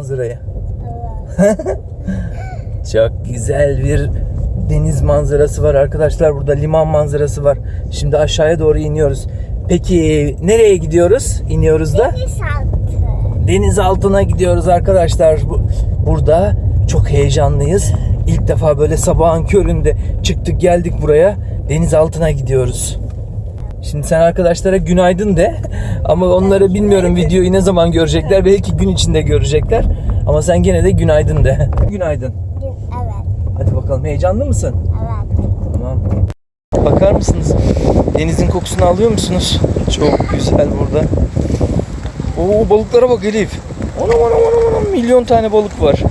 manzarayı? Çok güzel bir deniz manzarası var arkadaşlar. Burada liman manzarası var. Şimdi aşağıya doğru iniyoruz. Peki nereye gidiyoruz? İniyoruz da Denizaltı. deniz altına gidiyoruz arkadaşlar. Bu- Burada çok heyecanlıyız. İlk defa böyle sabahın köründe çıktık geldik buraya. Deniz altına gidiyoruz. Şimdi sen arkadaşlara günaydın de. Ama onları bilmiyorum videoyu ne zaman görecekler. Belki gün içinde görecekler. Ama sen gene de günaydın de. Günaydın. Evet. Hadi bakalım heyecanlı mısın? Evet. Tamam. Bakar mısınız? Denizin kokusunu alıyor musunuz? Çok güzel burada. Oo balıklara bak Elif. Anam anam anam anam milyon tane balık var.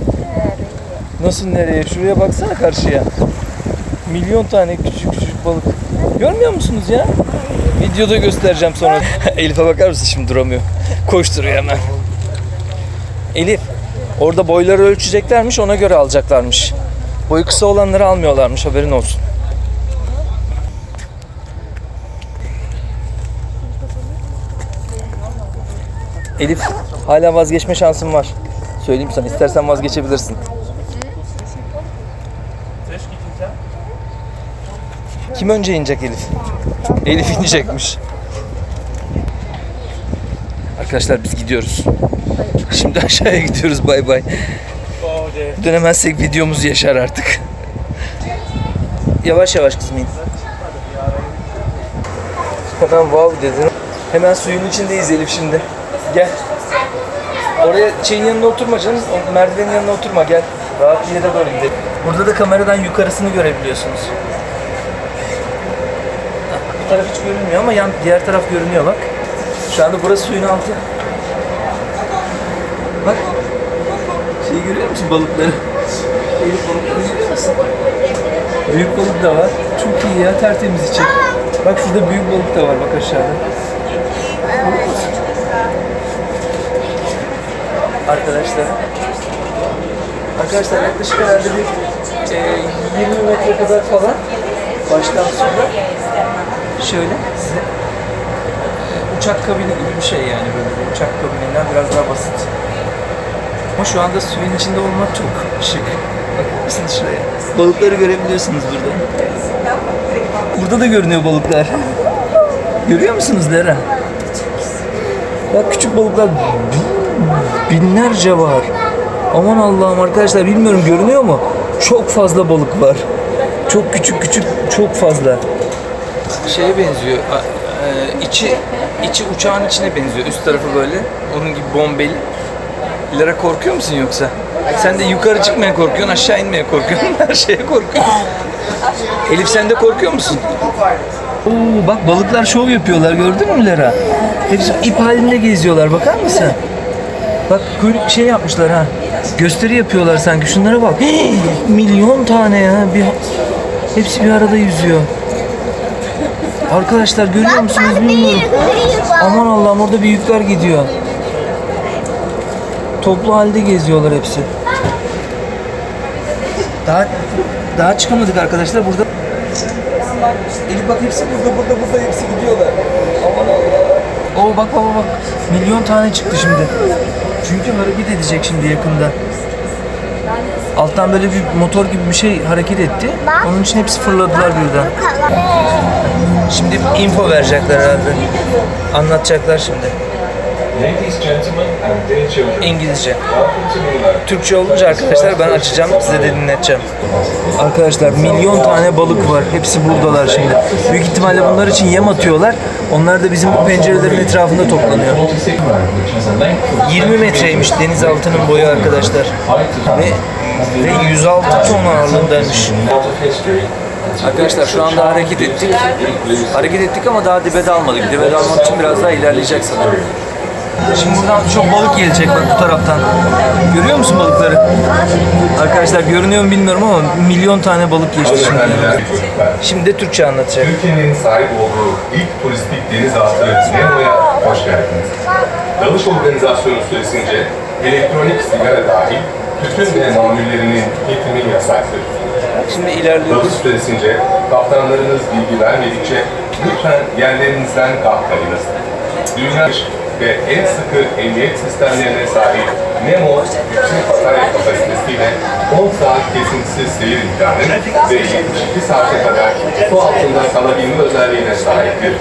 Nasıl nereye? Şuraya baksana karşıya. Milyon tane küçük küçük balık. Görmüyor musunuz ya? Videoda göstereceğim sonra. Elif'e bakar mısın şimdi duramıyor. Koşturuyor hemen. Elif, orada boyları ölçeceklermiş ona göre alacaklarmış. Boyu kısa olanları almıyorlarmış haberin olsun. Elif hala vazgeçme şansın var. Söyleyeyim sana istersen vazgeçebilirsin. Kim önce inecek Elif? Elif inecekmiş. Arkadaşlar biz gidiyoruz. Şimdi aşağıya gidiyoruz bay bay. Dönemezsek videomuz yaşar artık. Yavaş yavaş kızım in. Hemen wow dedin. Hemen suyun içindeyiz Elif şimdi. Gel. Oraya şeyin yanına oturma canım. O merdivenin yanına oturma gel. Rahat bir yere doğru gidelim. Burada da kameradan yukarısını görebiliyorsunuz. Taraf hiç görünmüyor ama yan, diğer taraf görünüyor bak. Şu anda burası suyun altı. Bak. Şeyi görüyor musun balıkları? Elif balıkları görüyor musun? Büyük balık da var. Çok iyi ya tertemiz içi. Bak şurada büyük balık da var bak aşağıda. Arkadaşlar. Arkadaşlar yaklaşık herhalde bir e, 20 metre kadar falan baştan sonra şöyle size e, uçak kabini gibi bir şey yani böyle bir uçak kabininden biraz daha basit. Ama şu anda suyun içinde olmak çok şık. Bakar mısınız şuraya? Balıkları görebiliyorsunuz burada. Burada da görünüyor balıklar. Görüyor musunuz Lera? Bak küçük balıklar binlerce var. Aman Allah'ım arkadaşlar bilmiyorum görünüyor mu? Çok fazla balık var. Çok küçük küçük çok fazla. Şeye benziyor. e, içi içi uçağın içine benziyor. Üst tarafı böyle. Onun gibi bombeli. Lara korkuyor musun yoksa? Sen de yukarı çıkmaya korkuyorsun, aşağı inmeye korkuyorsun, her şeye korkuyorsun. Elif sen de korkuyor musun? Oo, bak balıklar şov yapıyorlar gördün mü Lara? Hepsi ip halinde geziyorlar bakar mısın? Bak kuyruk şey yapmışlar ha. Gösteri yapıyorlar sanki. Şunlara bak. Hii, milyon tane ya. Bir, hepsi bir arada yüzüyor. Arkadaşlar görüyor musunuz bilmiyorum. Aman Allah'ım orada büyükler gidiyor. Toplu halde geziyorlar hepsi. Daha daha çıkamadık arkadaşlar. Burada Elif bak hepsi burada burada burada hepsi gidiyorlar. Aman Allah. Oo bak bak bak. Milyon tane çıktı şimdi. Çünkü hareket edecek şimdi yakında. Alttan böyle bir motor gibi bir şey hareket etti. Onun için hepsi fırladılar birden. Şimdi info verecekler herhalde. Anlatacaklar şimdi. İngilizce. Türkçe olunca arkadaşlar ben açacağım size de dinleteceğim. Arkadaşlar milyon tane balık var. Hepsi buradalar şimdi. Büyük ihtimalle bunlar için yem atıyorlar. Onlar da bizim bu pencerelerin etrafında toplanıyor. 20 metreymiş denizaltının boyu arkadaşlar. Ve, ve 106 ton ağırlığındaymış. Arkadaşlar şu anda hareket ettik. Hareket ettik ama daha dibe dalmadık. Dibe dalmak için biraz daha ilerleyecek sanırım. Şimdi buradan çok balık gelecek bak bu taraftan. Görüyor musun balıkları? Arkadaşlar görünüyor mu bilmiyorum ama milyon tane balık geçti şimdi. Şimdi de Türkçe anlatacak. Türkiye'nin sahip olduğu ilk turistik denizaltı Nemo'ya hoş geldiniz. Dalış organizasyonu süresince elektronik sigara dahil tütün ve mamullerinin tüketimi yasaktır. Şimdi ilerliyoruz. Dalış süresince kaptanlarınız bilgi vermedikçe lütfen yerlerinizden kalkmayınız. Dünya ve en sıkı emniyet sistemlerine sahip Nemo nedeniyle 10 saat kesintisiz seyir imkanı ve 72 saate kadar su altında kalabilme özelliğine sahiptir.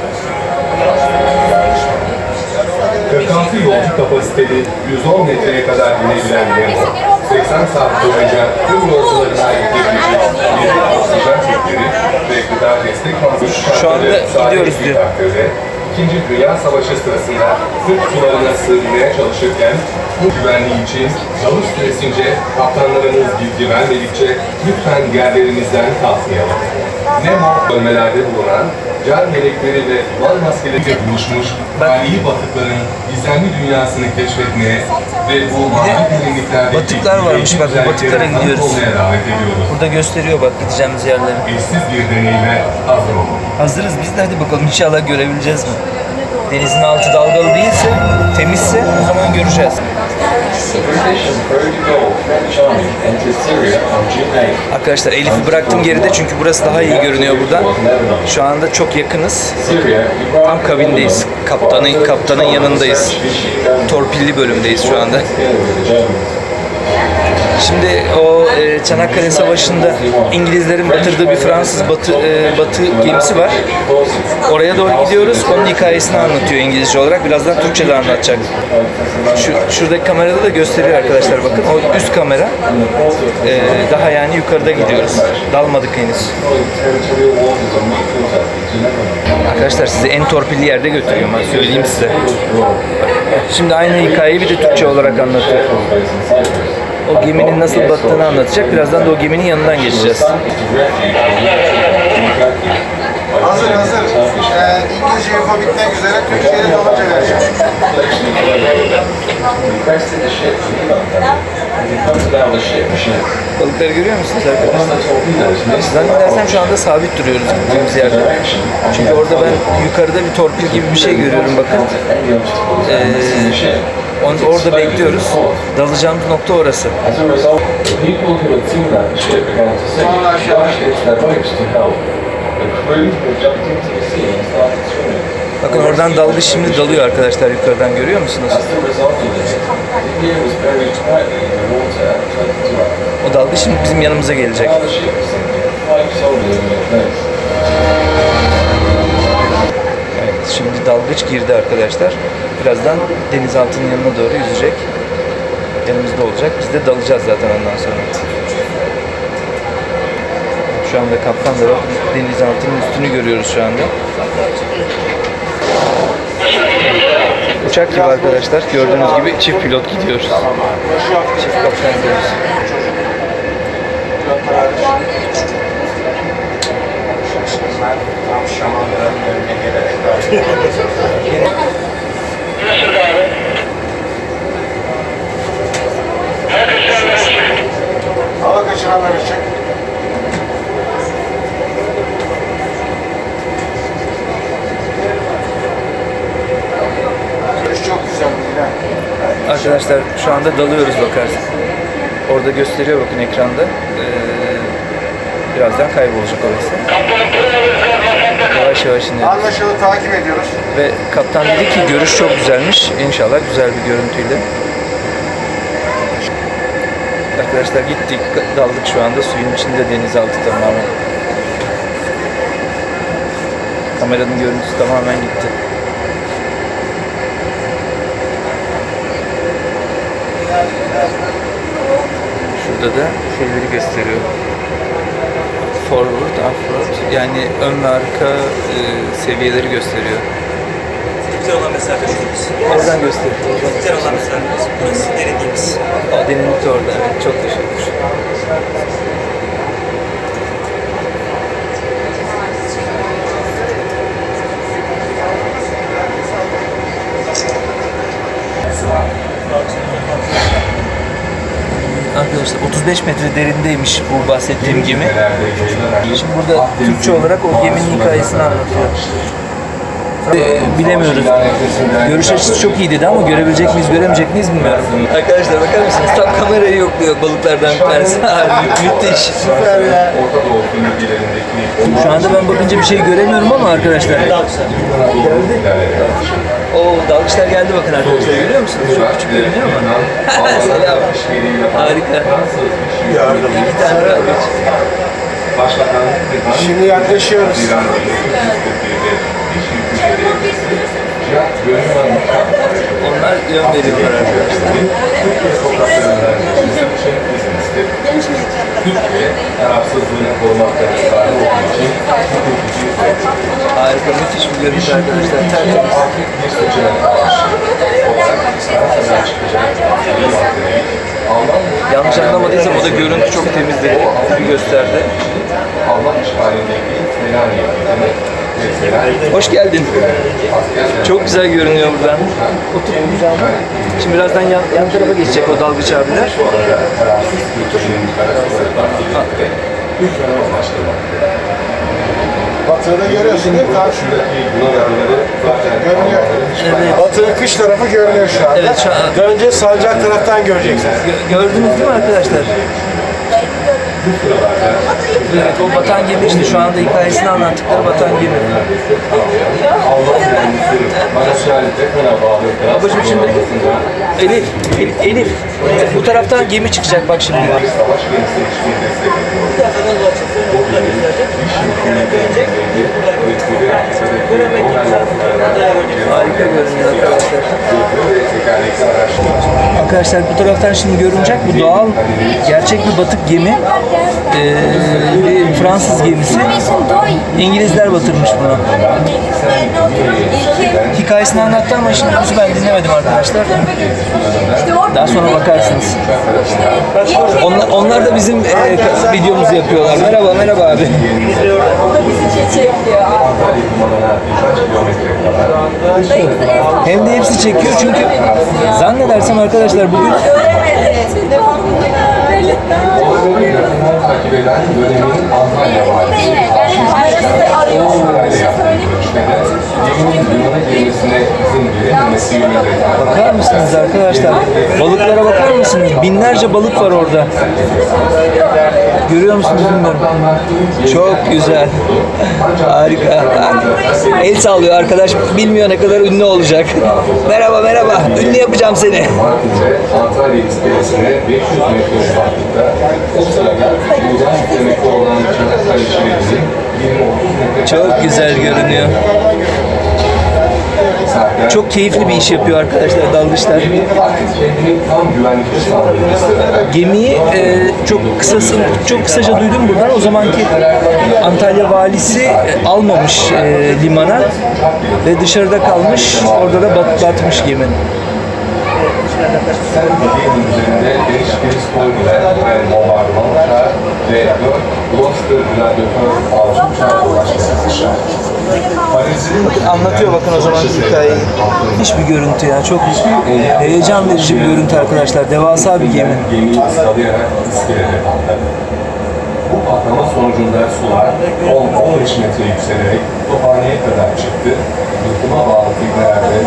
46 yolcu kapasiteli 110 metreye kadar inebilen Nemo, 80 saat boyunca tüm yolcularına gidebilecek bir oksijen tüpleri ve gıda destek Şu anda gidiyoruz diyor. İkinci Dünya Savaşı sırasında Türk sularına sığınmaya çalışırken bu güvenliği için dalış süresince kaptanlarınız bilgi vermedikçe lütfen yerlerimizden kalkmayalım. Nemo bölmelerde bulunan car yelekleri ve duvar maskeleriyle buluşmuş tarihi batıkların gizemli dünyasını keşfetmeye ve bu mavi derinliklerdeki batıklar varmış, bak, batıklara gidiyoruz. Burada gösteriyor bak gideceğimiz yerleri. Eşsiz bir deneyime hazır olun. Hazırız biz de hadi bakalım inşallah görebileceğiz mi? Denizin altı dalgalı değilse, temizse o zaman göreceğiz. The British and Brody Gold French Army entered Syria on June 8. Arkadaşlar Elif'i bıraktım geride çünkü burası daha iyi görünüyor buradan. Şu anda çok yakınız. Tam kabindeyiz. Kaptanın kaptanın yanındayız. Torpilli bölümdeyiz şu anda. Şimdi o e, Çanakkale Savaşı'nda İngilizlerin batırdığı bir Fransız batı, e, batı gemisi var. Oraya doğru gidiyoruz. Onun hikayesini anlatıyor İngilizce olarak. Birazdan Türkçe de anlatacak. Şu, şuradaki kamerada da gösteriyor arkadaşlar bakın. O üst kamera. E, daha yani yukarıda gidiyoruz. Dalmadık henüz. Arkadaşlar sizi en torpilli yerde götürüyorum ben söyleyeyim size. Şimdi aynı hikayeyi bir de Türkçe olarak anlatıyor. O geminin nasıl battığını anlatacak. Birazdan da o geminin yanından geçeceğiz. Hazır hazır. Ee, İngilizce info bitmek üzere. Türkçe'ye de olunca vereceğim. Balıkları görüyor musunuz arkadaşlar? Zannedersem şu anda sabit duruyoruz gittiğimiz yerde. Çünkü orada ben yukarıda bir torpil gibi bir şey görüyorum bakın. any Onu orada bekliyoruz. Dalacağımız nokta orası. Bakın oradan dalga şimdi dalıyor arkadaşlar yukarıdan görüyor musunuz? O dalga şimdi bizim yanımıza gelecek. Şimdi dalgıç girdi arkadaşlar. Birazdan denizaltının yanına doğru yüzecek. Yanımızda olacak. Biz de dalacağız zaten ondan sonra. Şu anda kaptanla denizaltının üstünü görüyoruz şu anda. Uçak gibi arkadaşlar. Gördüğünüz gibi çift pilot gidiyoruz. Çift kaptan gidiyoruz. Tam şamanların önüne gelerek Hava kaçıranlar için. Görüş çok güzel Bilal. Arkadaşlar şu anda dalıyoruz bakarsın. Orada gösteriyor bakın ekranda. Ee, birazdan kaybolacak orası. Yavaş iniyoruz. Anlaşıldı takip ediyoruz. Ve kaptan dedi ki görüş çok güzelmiş. İnşallah güzel bir görüntüyle. Arkadaşlar gittik, daldık şu anda suyun içinde denizaltı tamamen. Kameranın görüntüsü tamamen gitti. Şurada da şeyleri gösteriyor. Forward, offroad yani ön ve arka e, seviyeleri gösteriyor. Güzel olan mesafemiz. Oradan gösteriyor. Güzel olan mesafemiz. Burası derinliğimiz. O derinlikte orada. Evet, çok teşekkür. Arkadaşlar 35 metre derindeymiş bu bahsettiğim gemi. Şimdi burada Türkçe olarak o geminin hikayesini anlatıyor. Ee, bilemiyoruz. Görüş açısı çok iyi dedi ama görebilecek miyiz, göremeyecek miyiz bilmiyorum. Arkadaşlar bakar mısınız? Tam kamerayı yokluyor balıklardan bir tanesi. Müthiş. Süper ya. Şu anda ben bakınca bir şey göremiyorum ama arkadaşlar. Geldi. O dalgıçlar geldi bakın arkadaşlar görüyor musunuz? Çok küçük görünüyor ama. Selam. Harika. İki tane Şimdi yaklaşıyoruz. Onlar yön veriyorlar arkadaşlar. Türkiye tarafsızlığını korumakta ısrarlı olduğu için tüketici ve Harika, müthiş bir görüntü arkadaşlar. Tertemiz. bir bir Yanlış anlamadıysam o da görüntü çok gösterdi. Melania demek ve Melania Hoş geldin. Çok güzel görünüyor buradan. Otur. Şimdi birazdan yan, yan tarafa geçecek o dalgıç abiler. tarafsız kültürünün kararları takip ederek lütfen anlaştırmaktadır. Batığı da görüyorsun değil mi? Adaları zaten Görünüyor. Evet. Batının kış tarafı görünüyor şu anda. Evet, şu an- Dönce sancak taraftan göreceksiniz. Gö- gördünüz değil mi arkadaşlar? Evet, o batan gemi işte şu anda hikayesini anlattıkları batan gemi. Babacım şimdi Elif, Elif, Elif bu taraftan gemi çıkacak bak şimdi. Arkadaşlar bu taraftan şimdi görünecek bu doğal gerçek bir batık gemi. Ee, bir Fransız gemisi. İngilizler batırmış bunu. Hikayesini anlattı ama şimdi henüz ben dinlemedim arkadaşlar. Daha sonra bakarsınız. Onlar, onlar da bizim e, videomuzu yapıyorlar. Merhaba, merhaba abi. Hem de hepsi çekiyor çünkü zannedersem arkadaşlar bugün Olayları yakından takip eden dönemin Antalya valisi. Antalya'da yaptığı bakar mısınız arkadaşlar? Balıklara bakar mısınız? Binlerce balık var orada. Görüyor musunuz bilmiyorum. Çok güzel. Harika. El sallıyor arkadaş. Bilmiyor ne kadar ünlü olacak. Merhaba merhaba. Ünlü yapacağım seni. Mardin'de Antalya iskelesine 500 metre uzaklıkta o sırada buradan yüklemekte olan Çanakkale Şeridi'nin 20-30 metre Çok güzel görünüyor. Çok keyifli bir iş yapıyor arkadaşlar dalgıçlar. Gemiyi e, çok kısası, çok kısaca duydum buradan. O zamanki Antalya valisi e, almamış e, limana ve dışarıda kalmış. Orada da bat, batmış gemi. sen geminin üzerinde 5 giriş koydular ve bombardıman uçağı ve 4 Gloucester radyatör altı uçağı ulaştırmışlar. Anlatıyor bakın o zaman hikayeyi. Hiçbir görüntü ya. Çok heyecan verici bir görüntü arkadaşlar. Devasa bir gemi. Bu patlama sonucunda sular 10-15 metre yükselerek tophaneye kadar çıktı. Yıkıma bağlı filmlerde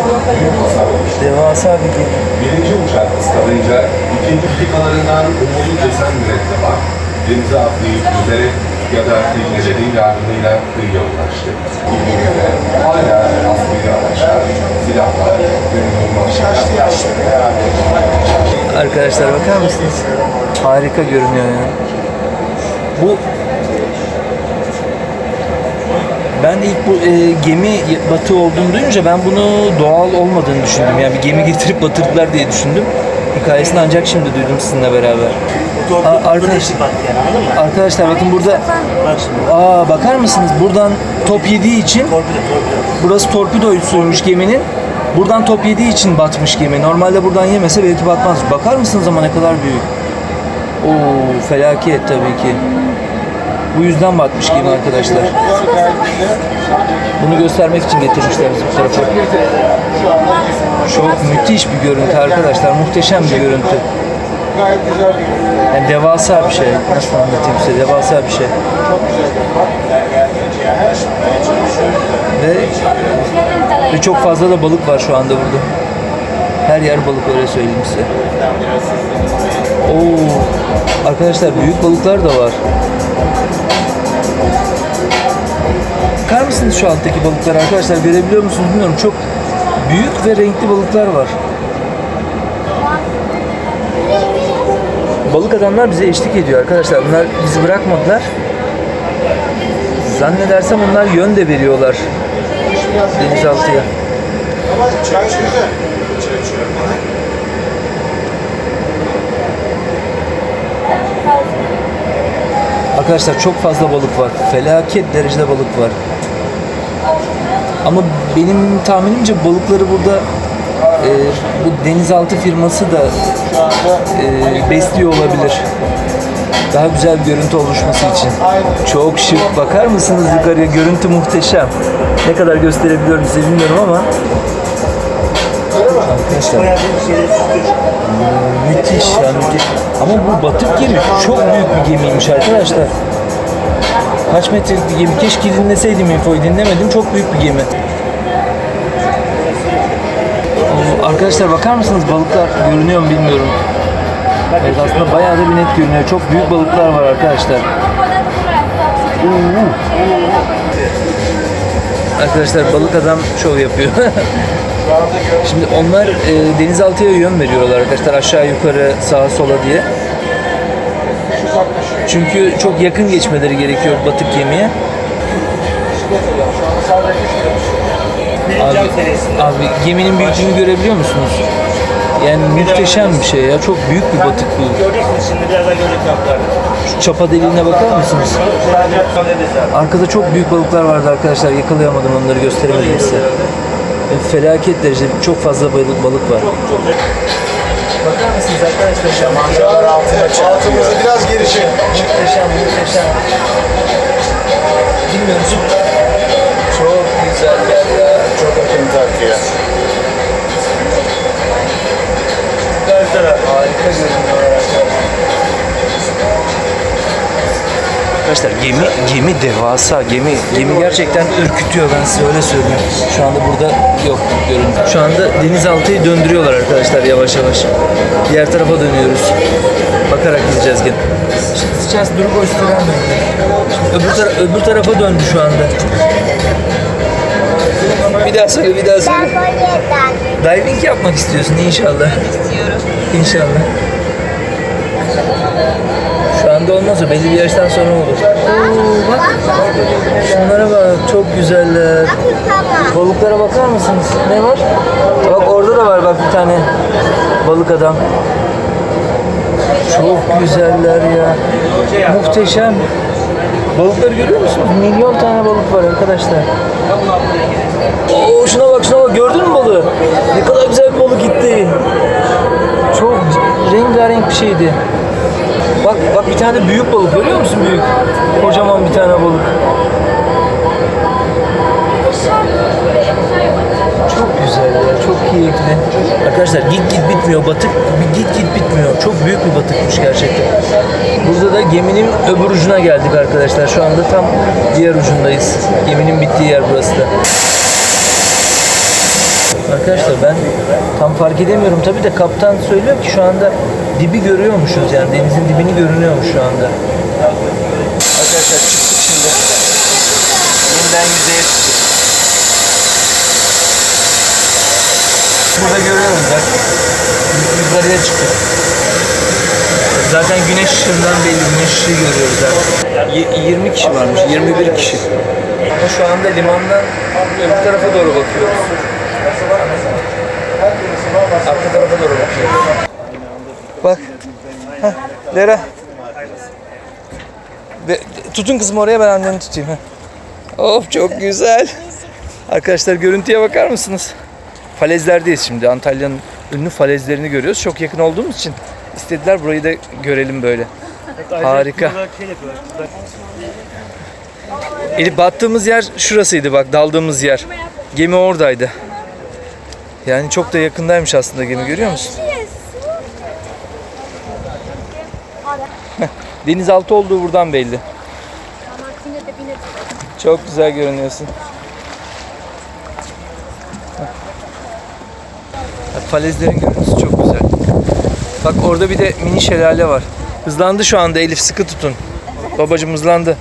büyük hasar oluştu. Devasa bir gemi. Birinci uçak ıskalınca ikinci fikalarından umudu desen mürettebat denize atlayıp yüzerek ya da teknelerin yardımıyla kıyıya ulaştı. Gemimizde hala askeri araçlar, silahlar ve mühimmatlar Arkadaşlar bakar mısınız? Harika görünüyor ya. Bu ben ilk bu e, gemi batı olduğunu duyunca ben bunu doğal olmadığını düşündüm. Yani bir gemi getirip batırdılar diye düşündüm. Hikayesini ancak şimdi duydum sizinle beraber. Aa, arkadaş, arkadaşlar bakın burada Aa bakar mısınız? Buradan top yediği için burası torpido suymuş geminin. Buradan top yediği için batmış gemi. Normalde buradan yemese belki batmaz. Bakar mısınız ama ne kadar büyük? Oo felaket tabii ki. Bu yüzden batmış gemi arkadaşlar. Bunu göstermek için getirmişler bizi bu tarafa. Çok müthiş bir görüntü arkadaşlar. Muhteşem bir görüntü. Gayet güzel bir görünüyor. Yani devasa bir şey. Nasıl anlatayım size? Devasa bir şey. Ve, ve çok fazla da balık var şu anda burada. Her yer balık öyle söyleyeyim size. Oo, arkadaşlar büyük balıklar da var. Bakar mısınız şu alttaki balıklar arkadaşlar görebiliyor musunuz bilmiyorum çok Büyük ve renkli balıklar var. Balık adamlar bize eşlik ediyor arkadaşlar. Bunlar bizi bırakmadılar. Zannedersem onlar yön de veriyorlar denizaltıya. Arkadaşlar çok fazla balık var. Felaket derecede balık var. Ama benim tahminimce balıkları burada e, bu denizaltı firması da e, besliyor olabilir. Daha güzel bir görüntü oluşması için. Çok şık. Bakar mısınız yukarıya? Görüntü muhteşem. Ne kadar gösterebiliyorum size bilmiyorum ama Arkadaşlar müthiş ya müthiş. Ama bu batık gemi çok büyük bir gemiymiş arkadaşlar. Kaç metrelik bir gemi? Keşke dinleseydim infoyu dinlemedim. Çok büyük bir gemi. Oo, Arkadaşlar bakar mısınız balıklar görünüyor mu bilmiyorum. Evet aslında bayağı da bir net görünüyor. Çok büyük balıklar var arkadaşlar. Arkadaşlar balık adam şov yapıyor. Şimdi onlar e, denizaltıya yön veriyorlar arkadaşlar aşağı yukarı sağa sola diye. Çünkü çok yakın geçmeleri gerekiyor batık gemiye. Abi, abi geminin büyüklüğünü görebiliyor musunuz? Yani muhteşem bir şey ya. Çok büyük bir batık bu. Göreceksiniz şimdi birazdan görecek yaptılar. Şu çapa deliğine bakar mısınız? Arkada çok büyük balıklar vardı arkadaşlar. Yakalayamadım onları gösteremedim size. E, Felaket derecede çok fazla balık, balık var. Bakar mısınız arkadaşlar? Altına Altımızı biraz geri çek. Muhteşem, muhteşem. Bilmiyorum. Çok güzel yer ya. Harika görünüyorlar arkadaşlar. Arkadaşlar gemi gemi devasa gemi gemi gerçekten ürkütüyor ben size öyle söyleyeyim. Şu anda burada yok görüntü. Şu anda denizaltıyı döndürüyorlar arkadaşlar yavaş yavaş. Diğer tarafa dönüyoruz. Bakarak gideceğiz gene. Sıçacağız durup gösteren öbür, tara- öbür tarafa döndü şu anda. Bir daha söyle bir daha söyle. Japonya'dan. Diving yapmak istiyorsun inşallah. İstiyorum. İnşallah. Şu anda olmaz o. Belli bir yaştan sonra olur. Oo, bak. Şunlara bak. Çok güzeller. Balıklara bakar mısınız? Ne var? Bak orada da var bak bir tane balık adam. Çok güzeller ya. Muhteşem. Balıkları görüyor musunuz? Milyon tane balık var arkadaşlar. Oo şuna bak şuna bak gördün mü balığı? Ne kadar güzel bir balık gitti. Çok rengarenk bir şeydi. Bak bak bir tane büyük balık görüyor musun büyük? Kocaman bir tane balık. Çok güzel ya, çok keyifli. Arkadaşlar git git bitmiyor, batık git git bitmiyor. Çok büyük bir batıkmış gerçekten. Burada da geminin öbür ucuna geldik arkadaşlar. Şu anda tam diğer ucundayız. Geminin bittiği yer burası da. Arkadaşlar ben tam fark edemiyorum tabi de kaptan söylüyor ki şu anda dibi görüyormuşuz yani denizin dibini görünüyormuş şu anda. Arkadaşlar çıktık şimdi. Yeniden yüzeye çıktık. Burada görüyoruz bak. Yukarıya çıktık. Zaten güneş ışığından belli güneş ışığı görüyoruz zaten. Y- 20 kişi varmış, 21 kişi. Ama şu anda limandan öbür tarafa doğru bakıyoruz. Arka tarafa doğru bakıyoruz. Bak. Heh, Lera. Ve, tutun kızım oraya ben anneni tutayım. Heh. Of çok güzel. Arkadaşlar görüntüye bakar mısınız? Falezlerdeyiz şimdi. Antalya'nın ünlü falezlerini görüyoruz. Çok yakın olduğumuz için istediler burayı da görelim böyle. Harika. Elif battığımız yer şurasıydı bak daldığımız yer. Gemi oradaydı. Yani çok da yakındaymış aslında gemi görüyor musun? Denizaltı olduğu buradan belli. Çok güzel görünüyorsun. Falezlerin görüntüsü çok güzel. Bak orada bir de mini şelale var. Hızlandı şu anda Elif sıkı tutun. Babacım hızlandı.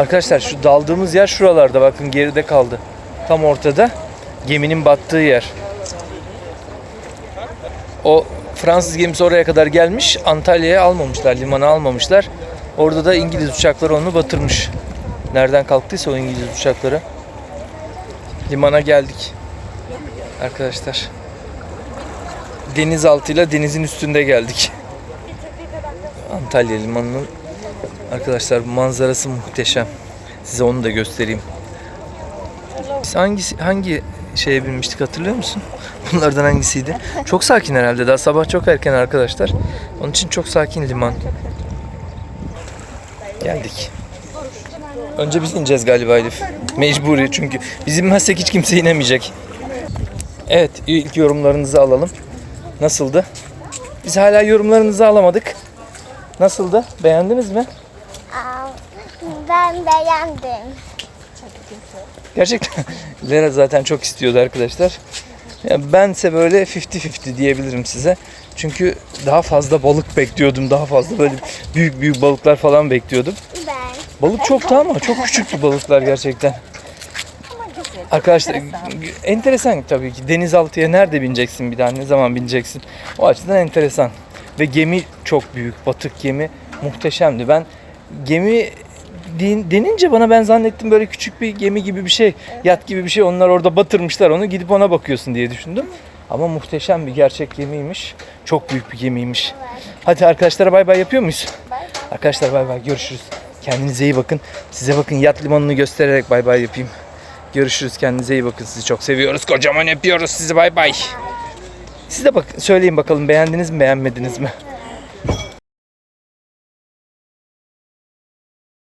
Arkadaşlar şu daldığımız yer şuralarda bakın geride kaldı. Tam ortada geminin battığı yer. O Fransız gemisi oraya kadar gelmiş. Antalya'ya almamışlar, limana almamışlar. Orada da İngiliz uçakları onu batırmış. Nereden kalktıysa o İngiliz uçakları. Limana geldik. Arkadaşlar. Denizaltıyla denizin üstünde geldik. Antalya limanının arkadaşlar manzarası muhteşem. Size onu da göstereyim. Biz hangisi hangi şeye binmiştik hatırlıyor musun? Bunlardan hangisiydi? Çok sakin herhalde. Daha sabah çok erken arkadaşlar. Onun için çok sakin liman. Geldik. Önce biz ineceğiz galiba Elif. Mecburi çünkü biz inmezsek hiç kimse inemeyecek. Evet ilk yorumlarınızı alalım. Nasıldı? Biz hala yorumlarınızı alamadık. Nasıldı? Beğendiniz mi? Ben beğendim. Gerçekten Lera zaten çok istiyordu arkadaşlar. Ya bense böyle 50-50 diyebilirim size. Çünkü daha fazla balık bekliyordum. Daha fazla böyle büyük büyük balıklar falan bekliyordum. Ben. Balık çoktu ama çok küçüktü balıklar gerçekten. Arkadaşlar enteresan tabii ki. Denizaltıya nerede bineceksin bir daha? Ne zaman bineceksin? O açıdan enteresan. Ve gemi çok büyük. Batık gemi muhteşemdi. Ben gemi din- denince bana ben zannettim böyle küçük bir gemi gibi bir şey. Yat gibi bir şey. Onlar orada batırmışlar onu. Gidip ona bakıyorsun diye düşündüm. Ama muhteşem bir gerçek gemiymiş. Çok büyük bir gemiymiş. Hadi arkadaşlara bay bay yapıyor muyuz? Arkadaşlar bay bay görüşürüz. Kendinize iyi bakın. Size bakın yat limanını göstererek bay bay yapayım. Görüşürüz. Kendinize iyi bakın. Sizi çok seviyoruz. Kocaman öpüyoruz sizi. Bay bay. Siz de bak söyleyin bakalım beğendiniz mi beğenmediniz mi?